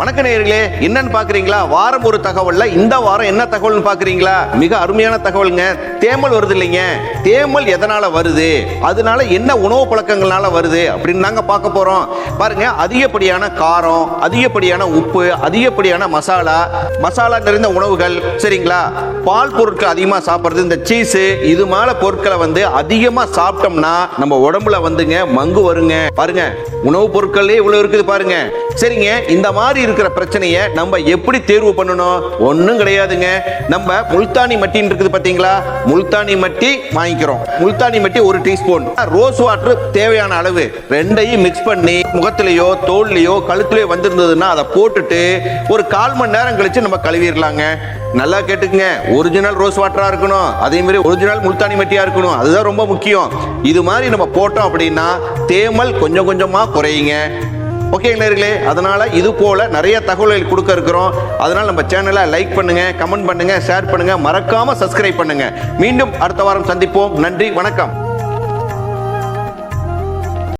வணக்க நேயர்களே என்னன்னு பாக்குறீங்களா? வாரம் ஒரு தகவல்ல இந்த வாரம் என்ன தகவல்னு பாக்குறீங்களா? மிக அருமையான தகவலுங்க. தேமல் வருது இல்லைங்க. தேமல் எதனால வருது? அதனால என்ன உணவு பழக்கங்கள்னால வருது? அப்படின்னு நாங்க பார்க்க போறோம். பாருங்க அதிகப்படியான காரம் அதிகப்படியான உப்பு அதிகப்படியான மசாலா மசாலா நிறைந்த உணவுகள் சரிங்களா? பால் பொருட்கள் அதிகமாக சாப்பிட்றது இந்த சீஸு இது மேல பொருட்களை வந்து அதிகமாக சாப்பிட்டோம்னா நம்ம உடம்புல வந்துங்க மங்கு வருங்க. பாருங்க உணவுப் பொருட்களே இவ்வளவு இருக்குது பாருங்க. சரிங்க இந்த மாதிரி இருக்கிற பிரச்சனையை நம்ம எப்படி தேர்வு பண்ணணும்? ஒன்றும் கிடையாதுங்க. நம்ம முல்தானி மட்டின்னு இருக்குது பார்த்தீங்களா முல்தானி மட்டி வாங்கிக்கிறோம். முல்தானி மட்டி ஒரு டீஸ்பூன். ரோஸ் வாட்டர் தேவையான அளவு. ரெண்டையும் மிக்ஸ் பண்ணி முகத்திலேயோ தோல்லையோ கழுத்துலையோ வந்திருந்ததுன்னா அதை போட்டுட்டு ஒரு கால் மணி நேரம் கழிச்சு நம்ம கழுவிடலாங்க. நல்லா கேட்டுக்குங்க. ஒரிஜினல் ரோஸ் வாட்டரா இருக்கணும். அதே மாதிரி ஒரிஜினல் முல்தானி மட்டியா இருக்கணும். அதுதான் ரொம்ப முக்கியம். இது மாதிரி நம்ம போட்டோம் அப்படின்னா தேமல் கொஞ்சம் கொஞ்சமா குறையுங்க. ஓகே நேர்களே அதனால் இது போல் நிறைய தகவல்கள் கொடுக்க இருக்கிறோம். அதனால் நம்ம சேனலை லைக் பண்ணுங்கள் கமெண்ட் பண்ணுங்கள் ஷேர் பண்ணுங்கள் மறக்காமல் சப்ஸ்கிரைப் பண்ணுங்கள் மீண்டும் அடுத்த வாரம் சந்திப்போம். நன்றி வணக்கம்.